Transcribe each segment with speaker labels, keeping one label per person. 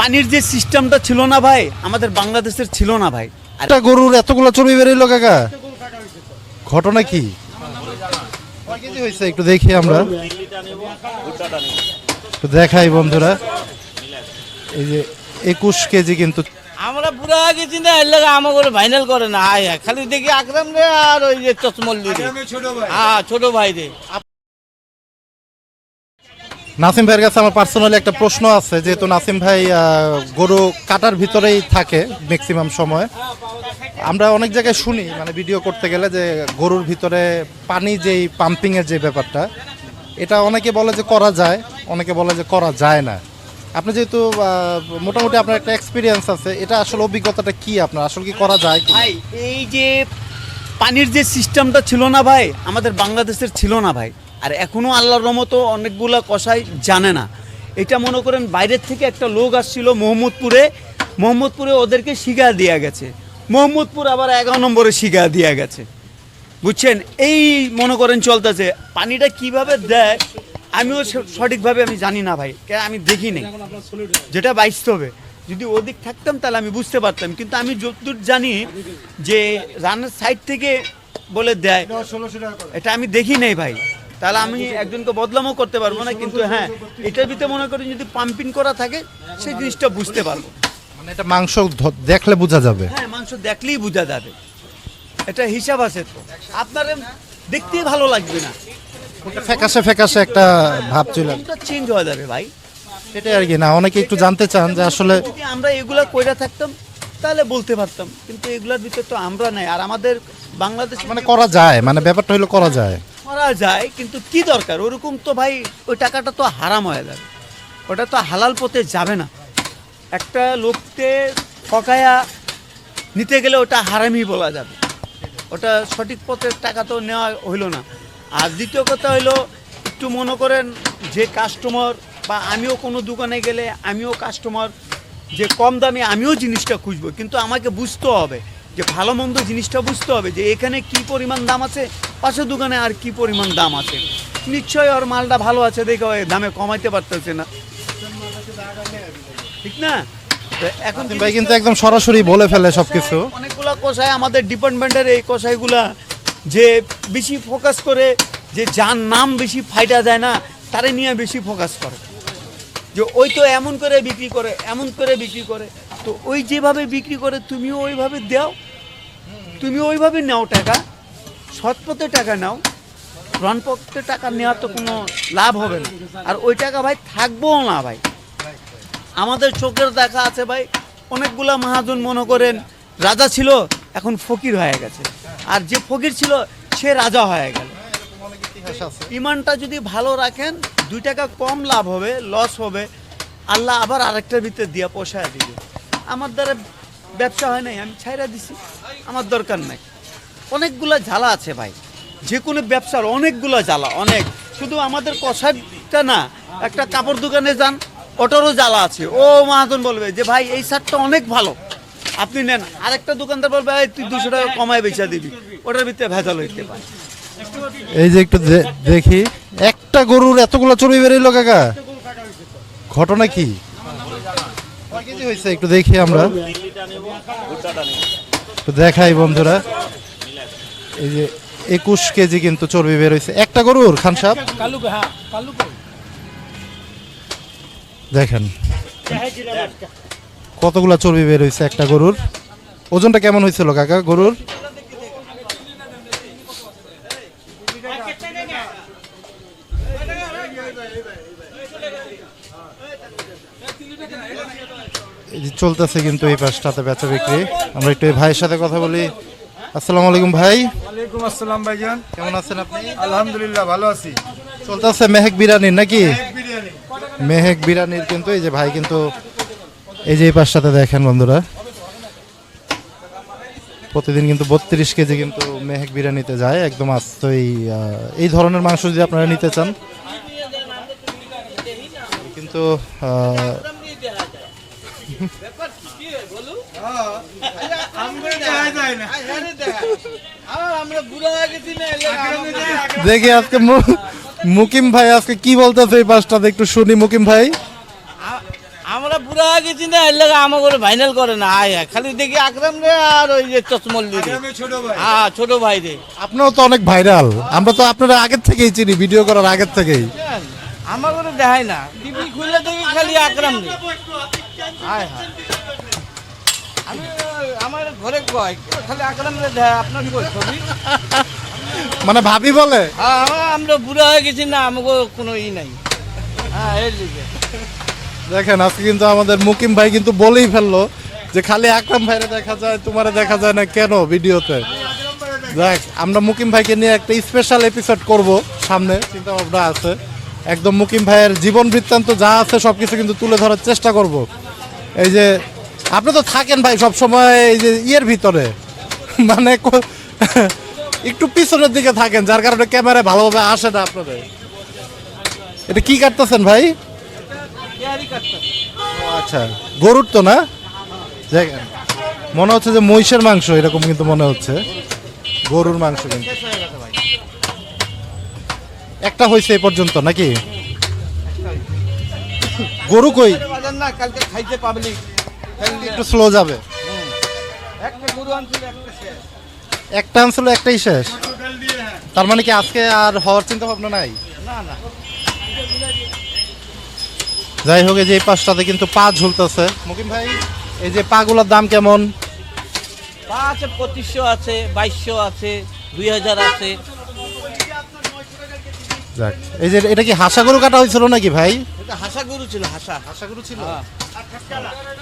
Speaker 1: পানির যে সিস্টেমটা ছিল না ভাই আমাদের বাংলাদেশের ছিল না ভাই।
Speaker 2: একটা গরুর এতগুলো চর্বি বেরোলো কাকা? ঘটনা কি? কেজি হয়েছে একটু দেখি আমরা। একটু দেখাই বন্ধুরা। এই যে একুশ কেজি কিন্তু
Speaker 3: আমরা পুরা গেছি না এর লাগে আমাকে ফাইনাল করে না। আয় আয়। খালি দেখি আকরাম রে আর ওই যে চশমল্লি রে হ্যাঁ ছোট ভাই রে।
Speaker 2: নাসিম ভাইয়ের কাছে আমার পার্সোনালি একটা প্রশ্ন আছে, যেহেতু নাসিম ভাই গরু কাটার ভিতরেই থাকে ম্যাক্সিমাম সময়। আমরা অনেক জায়গায় শুনি মানে ভিডিও করতে গেলে যে গরুর ভিতরে পানি যেই পাম্পিংয়ের যে ব্যাপারটা, এটা অনেকে বলে যে করা যায়, অনেকে বলে যে করা যায় না। আপনি যেহেতু মোটামুটি আপনার একটা এক্সপিরিয়েন্স আছে, এটা আসলে অভিজ্ঞতাটা কি আপনার? আসলে কি করা যায়
Speaker 1: ভাই, এই যে পানির যে সিস্টেমটা ছিল না ভাই, আমাদের বাংলাদেশের ছিল না ভাই। আর এখনও আল্লাহর রহমতো অনেকগুলা কষাই জানে না। এটা মনে করেন বাইরের থেকে একটা লোক আসছিল মোহাম্মদপুরে মোহাম্মদপুরে ওদেরকে শিখা দেওয়া গেছে। মোহাম্মদপুর আবার এগারো নম্বরে শিখা দেওয়া গেছে। বুঝছেন? এই মনে করেন চলতেছে। পানিটা কীভাবে দেয় আমিও সঠিকভাবে আমি জানি না ভাই। কে আমি দেখি নেই। যেটা বাস্তবে। যদি ওদিক থাকতাম তাহলে আমি বুঝতে পারতাম। কিন্তু আমি যতদূর জানি যে রানের সাইড থেকে বলে দেয়। এটা আমি দেখি নেই ভাই। তাহলে আমি একজনকে বদলামও করতে পারব না কিন্তু হ্যাঁ এটার ভিতরে মনে করেন যদি পাম্পিং করা থাকে সেই জিনিসটা বুঝতে পারব।
Speaker 2: মানে এটা মাংস দেখলে বোঝা যাবে।
Speaker 1: হ্যাঁ মাংস দেখলেই বোঝা যাবে। এটা হিসাব আছে তো। আপনার দেখতেই ভালো লাগবে না।
Speaker 2: ফ্যাকাশে ফ্যাকাশে একটা ভাব চলে
Speaker 1: চেঞ্জ হয়ে যাবে ভাই?
Speaker 2: সেটাই আর কি না অনেকে একটু জানতে চান যে আসলে
Speaker 1: যদি আমরা এগুলা কইরা থাকতাম তাহলে বলতে পারতাম। কিন্তু এগুলার ভিতরে তো আমরা নাই আর আমাদের বাংলাদেশ
Speaker 2: মানে করা যায় মানে ব্যাপারটা হলো করা যায়।
Speaker 1: করা যায়, কিন্তু কি দরকার? ওরকম তো ভাই, ওই টাকাটা তো হারাম হয়ে যাবে। ওটা তো হালাল পথে যাবে না। একটা লোককে ঠকায়া নিতে গেলে ওটা হারামই বলা যাবে। ওটা সঠিক পথের টাকা তো নেওয়া হইল না। আর দ্বিতীয় কথা হইল, একটু মনে করেন যে কাস্টমার বা আমিও কোনো দোকানে গেলে আমিও কাস্টমার যে কম দামে আমিও জিনিসটা খুঁজবো, কিন্তু আমাকে বুঝতে হবে। যে ভালো মন্দ জিনিসটা বুঝতে হবে যে এখানে কি পরিমাণ দাম আছে পাশের দোকানে আর কি পরিমাণ দাম আছে। নিশ্চয়ই ওর মালটা ভালো আছে দেখে দামে কমাইতে পারতেছে না। ঠিক না? এখন
Speaker 2: ভাই কিন্তু একদম সরাসরি বলে ফেলে সবকিছু।
Speaker 1: অনেকগুলা কষাই আমাদের ডিপার্টমেন্টের এই কষাইগুলা যে বেশি ফোকাস করে যে যার নাম বেশি ফাইটা যায় না তারে নিয়ে বেশি ফোকাস করে। যে ওই তো এমন করে বিক্রি করে এমন করে বিক্রি করে। তো ওই যেভাবে বিক্রি করে তুমিও ওইভাবে দাও তুমি ওইভাবে নাও টাকা, সৎপথে টাকা নাও রণপথে টাকা নেওয়ার তো কোনো লাভ হবে না। আর ওই টাকা ভাই থাকবোও না ভাই। আমাদের চোখের দেখা আছে ভাই, অনেকগুলা মহাজন মনে করেন রাজা ছিল, এখন ফকির হয়ে গেছে। আর যে ফকির ছিল, সে রাজা হয়ে গেল। ইমানটা যদি ভালো রাখেন, দুই টাকা কম লাভ হবে লস হবে। আল্লাহ আবার আরেকটার ভিতরে দিয়া পোষায় দিবে। আমার দ্বারা ব্যবসা হয় নাই, আমি ছাইরা দিছি। আমার দরকার নাই। অনেকগুলা জ্বালা আছে ভাই। যে কোনো ব্যবসার অনেকগুলা জ্বালা, অনেক। শুধু আমাদের কষারটা না, একটা কাপড় দোকানে যান, ওটারও জ্বালা আছে। ও মহাজন বলবে যে, ভাই, এই শার্টটা অনেক ভালো। আপনি নেন। আরেকটা দোকানদার বলবে, "এই, তুই দুশো টাকা কমায় বেচা দিবি। ওটার ভিতরে ভেজাল হইতে পারে।
Speaker 2: এই যে একটু দেখি, একটা গরুর এতগুলো চর্বি বেরোলো কাকা। ঘটনা কি? একটু দেখি আমরা। দেখাই বন্ধুরা। এই যে একুশ কেজি কিন্তু চর্বি বের হয়েছে। একটা গরুর, খান দেখেন। কতগুলা চর্বি বের হয়েছে একটা গরুর? ওজনটা কেমন হয়েছিল কাকা গরুর? এই যে চলতেছে কিন্তু এই পাশটাতে বেচা বিক্রি। আমরা একটু ভাইয়ের সাথে কথা বলি। আসসালামু আলাইকুম ভাই।
Speaker 4: ওয়ালাইকুম আসসালাম ভাইজান।
Speaker 2: কেমন আছেন আপনি?
Speaker 4: আলহামদুলিল্লাহ ভালো আছি।
Speaker 2: চলতেছে মেহেক বিরানির নাকি? মেহেক বিরানির কিন্তু এই যে ভাই কিন্তু এই যে এই পাশটাতে দেখেন বন্ধুরা। প্রতিদিন কিন্তু বত্রিশ কেজি কিন্তু মেহেক বিরিয়ানিতে যায় একদম আস্ত এই এই ধরনের মাংস যদি আপনারা নিতে চান। কিন্তু
Speaker 4: দেখা
Speaker 2: আজকে মুকিম ভাই আজকে কি বলতেছে এই পাশটাতে একটু শুনি মুকিম ভাই।
Speaker 3: আমরা বুড়া গেছি না এর লাগে আমাকে ফাইনাল করে না। আয় খালি দেখি আকরাম রে আর ওই যে চশমল্লি হ্যাঁ ছোট ভাই রে।
Speaker 2: আপনারাও তো অনেক ভাইরাল আমরা তো আপনারা আগের থেকেই চিনি ভিডিও করার আগের থেকেই।
Speaker 3: আমার করে দেখায় না। টিভি খুলে দেখি খালি আকরাম রে। আয় হায় আমি আমার ঘরে কয়? খালি আকরাম আপনার কই ছবি?
Speaker 2: মানে ভাবি বলে?
Speaker 3: হ্যাঁ আমরা বুড়া হয়ে গেছি না আমাকে কোনো ই নাই। হ্যাঁ এর
Speaker 2: দেখেন আজকে কিন্তু আমাদের মুকিম ভাই কিন্তু বলেই ফেলল যে খালি আকরাম ভাইরে দেখা যায় তোমারে দেখা যায় না কেন ভিডিওতে? দেখ আমরা মুকিম ভাইকে নিয়ে একটা স্পেশাল এপিসোড করব সামনে চিন্তা ভাবনা আছে। একদম মুকিম ভাইয়ের জীবন বৃত্তান্ত যা আছে সব কিছু কিন্তু তুলে ধরার চেষ্টা করব। এই যে আপনি তো থাকেন ভাই সব সময় যে ইয়ের ভিতরে। মানে একটু পিছনের দিকে থাকেন, যার কারণে ক্যামেরায় ভালোভাবে আসে না আপনাদের। এটা কি কাটতেছেন ভাই? আচ্ছা গরুর তো না? মনে হচ্ছে যে মহিষের মাংস, এরকম কিন্তু মনে হচ্ছে। গরুর মাংস কিন্তু। একটা হয়েছে এই পর্যন্ত, নাকি? গরু কই?
Speaker 3: না, কালকে খাইতে পাবলিক।
Speaker 2: একটু স্লো যাবে।
Speaker 3: একটা আনছিল একটা শেষ।
Speaker 2: একটা আনছিল একটাই শেষ। তার মানে কি আজকে আর হওয়ার চিন্তা ভাবনা নাই?
Speaker 3: না না।
Speaker 2: যাই হোক এই যে এই পাশটাতে কিন্তু পা ঝুলতেছে। মুকিম ভাই এই যে পাগুলোর দাম কেমন?
Speaker 3: পা আছে পঁচিশশো আছে বাইশশো আছে দুই হাজার আছে।
Speaker 2: যাক এই যে এটা কি হাসা গরু কাটা হয়েছিল নাকি ভাই?
Speaker 3: হাসা গরু ছিল হাসা।
Speaker 2: হাসা গরু ছিল?
Speaker 3: হ্যাঁ।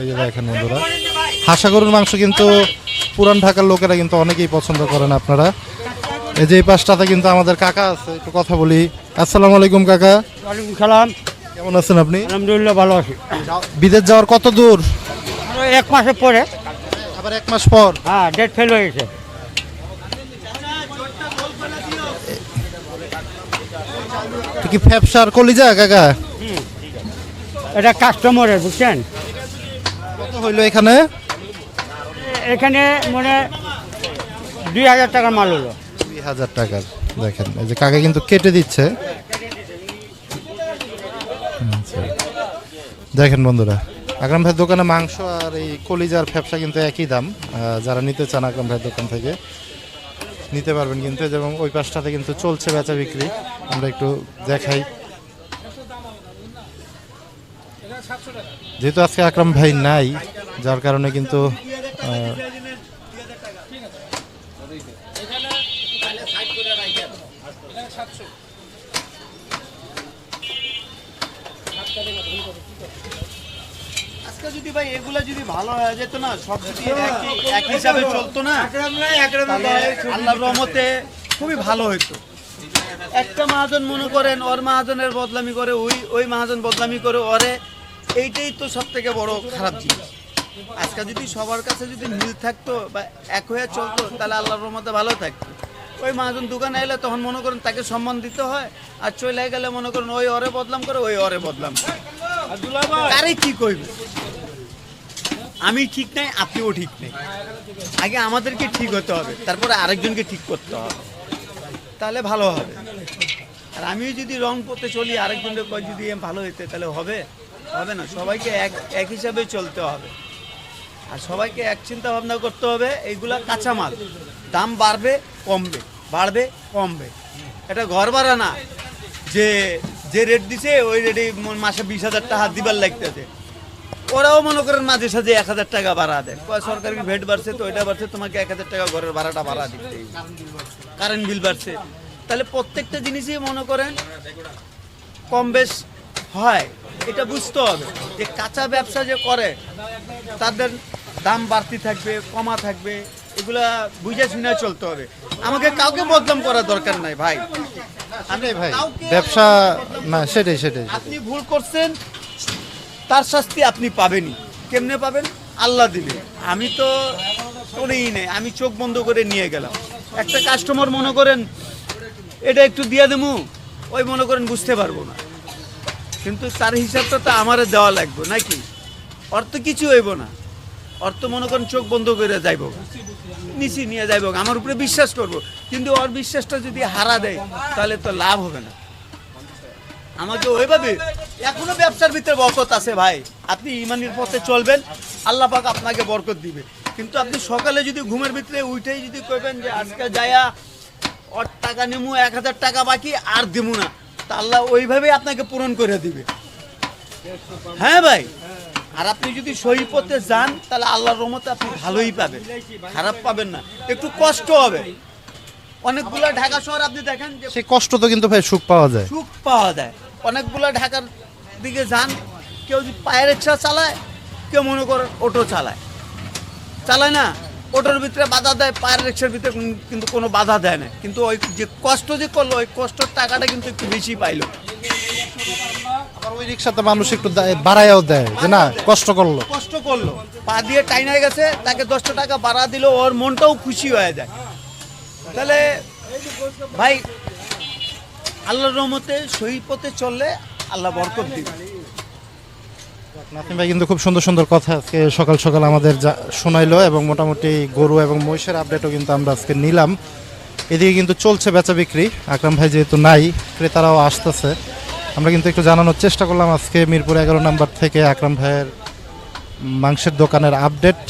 Speaker 2: এই যে দেখেন বন্ধুরা হাসা গরুর মাংস কিন্তু পুরান ঢাকার লোকেরা কিন্তু অনেকেই পছন্দ করেন আপনারা। এই যে এই পাশটাতে কিন্তু আমাদের কাকা আছে একটু কথা বলি। আসসালামু আলাইকুম কাকা।
Speaker 5: ওয়ালাইকুম সালাম।
Speaker 2: কেমন আছেন আপনি?
Speaker 5: আলহামদুলিল্লাহ ভালো আছি।
Speaker 2: বিদেশ যাওয়ার কত দূর?
Speaker 5: এক মাসের পরে।
Speaker 2: আবার এক মাস পর?
Speaker 5: হ্যাঁ ডেট ফেল হয়ে গেছে।
Speaker 2: কি ফ্যাপসার কলিজা কাকা?
Speaker 5: এটা কাস্টমারের বুঝছেন?
Speaker 2: কত হইল এখানে?
Speaker 5: এখানে মানে দুই হাজার টাকার মাল হলো।
Speaker 2: দুই হাজার টাকার দেখেন এই যে কাকা কিন্তু কেটে দিচ্ছে। আচ্ছা। দেখেন বন্ধুরা আকরাম ভাইয়ের দোকানে মাংস আর এই কলিজার ফ্যাপসা কিন্তু একই দাম। যারা নিতে চান আকরাম ভাইয়ের দোকান থেকে নিতে পারবেন কিন্তু এবং ওই পাশটাতে কিন্তু চলছে বেচা বিক্রি। আমরা একটু দেখাই। যেহেতু আজকে আকরাম ভাই নাই যার কারণে কিন্তু
Speaker 1: আজকে যদি ভাই এগুলা যদি ভালো হয়ে যেত না সব যদি এক হিসাবে চলতো না রহমতে খুবই ভালো হতো একটা মহাজন মনে করেন ওর মহাজনের বদলামি করে ওই ওই মহাজন বদলামি করে ওরে এইটাই তো সব থেকে বড় খারাপ জিনিস। আজকে যদি সবার কাছে যদি মিল থাকতো বা এক হয়ে চলতো, তাহলে আল্লাহর রহমতে ভালো থাকতো। ওই মহাজন দোকানে এলে তখন মনে করেন তাকে সম্মান দিতে হয়, আর চলে গেলে মনে করেন ওই অরে বদলাম করে ওই অরে বদলাম কারে। কি কইবে? আমি ঠিক নাই, আপনিও ঠিক নেই। আগে আমাদেরকে ঠিক হতে হবে, তারপরে আরেকজনকে ঠিক করতে হবে। তাহলে ভালো হবে। আর আমিও যদি রং পথে চলি, আরেকজনের কয় যদি ভালো হইতে, তাহলে হবে? হবে না, সবাইকে এক এক হিসাবে চলতে হবে। আর সবাইকে এক চিন্তা ভাবনা করতে হবে, এইগুলা কাঁচামাল। দাম বাড়বে, কমবে বাড়বে, কমবে। এটা ঘর ভাড়া না। যে যে রেট দিছে, ওই রেটে মাসে বিশ হাজার টাকা দিবার লাগতেছে। ওরাও মনে করেন মাঝে সাঝে এক হাজার টাকা ভাড়া দেয়। সরকারি ভেট বাড়ছে তো, ওইটা বাড়ছে, তোমাকে এক হাজার টাকা ঘরের ভাড়াটা ভাড়া দিতে কারেন্ট বিল বাড়ছে। তাহলে প্রত্যেকটা জিনিসই মনে করেন কম বেশ হয় এটা বুঝতে হবে যে কাঁচা ব্যবসা যে করে তাদের দাম বাড়তি থাকবে কমা থাকবে এগুলা বুঝে শুনে চলতে হবে। আমাকে কাউকে বদনাম করার দরকার নাই ভাই।
Speaker 2: ভাই ব্যবসা না সেটাই সেটাই
Speaker 1: আপনি ভুল করছেন তার শাস্তি আপনি পাবেনই। কেমনে পাবেন? আল্লাহ দিবে আমি তো করেই নেই আমি চোখ বন্ধ করে নিয়ে গেলাম। একটা কাস্টমার মনে করেন এটা একটু দিয়ে দেবো? ওই মনে করেন বুঝতে পারব না। কিন্তু তার হিসাবটা তো আমারে দেওয়া লাগবে, নাকি? অর্থ কিছু হইব না। অর্থ মনে করেন চোখ বন্ধ করে যাইব। নিচি নিয়ে যাইব। আমার উপরে বিশ্বাস করব। কিন্তু ওর বিশ্বাসটা যদি হারা দেয়, তাহলে তো লাভ হবে না। আমাকে ওইভাবে এখনও ব্যবসার ভিতরে বরকত আছে ভাই। আপনি ইমানের পথে চলবেন, আল্লাহ পাক আপনাকে বরকত দিবে। কিন্তু আপনি সকালে যদি ঘুমের ভিতরে উঠেই যদি কইবেন যে আজকে যায়া ওর টাকা নেমু, এক হাজার টাকা বাকি, আর দেবো না। তা আল্লাহ ওইভাবেই আপনাকে পূরণ করে দিবে। হ্যাঁ ভাই? আর আপনি যদি সহি পথে যান তাহলে আল্লাহর রহমতে আপনি ভালোই পাবেন। খারাপ পাবেন না। একটু কষ্ট হবে। অনেকগুলো ঢাকা শহর আপনি দেখেন যে
Speaker 2: সেই কষ্ট তো কিন্তু ভাই সুখ পাওয়া যায়।
Speaker 1: সুখ পাওয়া যায়। অনেকগুলো ঢাকার দিকে যান কেউ যদি পায়ের রিক্সা চালায় কেউ মনে করেন অটো চালায়। চালায় না? অটোর ভিতরে বাধা দেয় পায়ের রিক্সার ভিতরে কিন্তু কোনো বাধা দেয় না। কিন্তু ওই যে কষ্ট যে করল ওই কষ্টের টাকাটা কিন্তু একটু বেশি পাইলো।
Speaker 2: আবার ওই রিক্সাতে মানুষ একটু বাড়ায়ও দেয় যে না কষ্ট করল।
Speaker 1: কষ্ট করল। পা দিয়ে টাইনায় গেছে তাকে দশটা টাকা বাড়া দিল ওর মনটাও খুশি হয়ে যায়। তাহলে ভাই আল্লাহর রহমতে সহি পথে চললে আল্লাহ বরকত দিবে।
Speaker 2: নাসিম ভাই কিন্তু খুব সুন্দর সুন্দর কথা আজকে সকাল সকাল আমাদের যা শোনাইলো এবং মোটামুটি গরু এবং মহিষের আপডেটও কিন্তু আমরা আজকে নিলাম। এদিকে কিন্তু চলছে বেচা বিক্রি। আকরাম ভাই যেহেতু নাই, ক্রেতারাও আসতেছে। আমরা কিন্তু একটু জানানোর চেষ্টা করলাম আজকে মিরপুর এগারো নাম্বার থেকে আকরাম ভাইয়ের মাংসের দোকানের আপডেট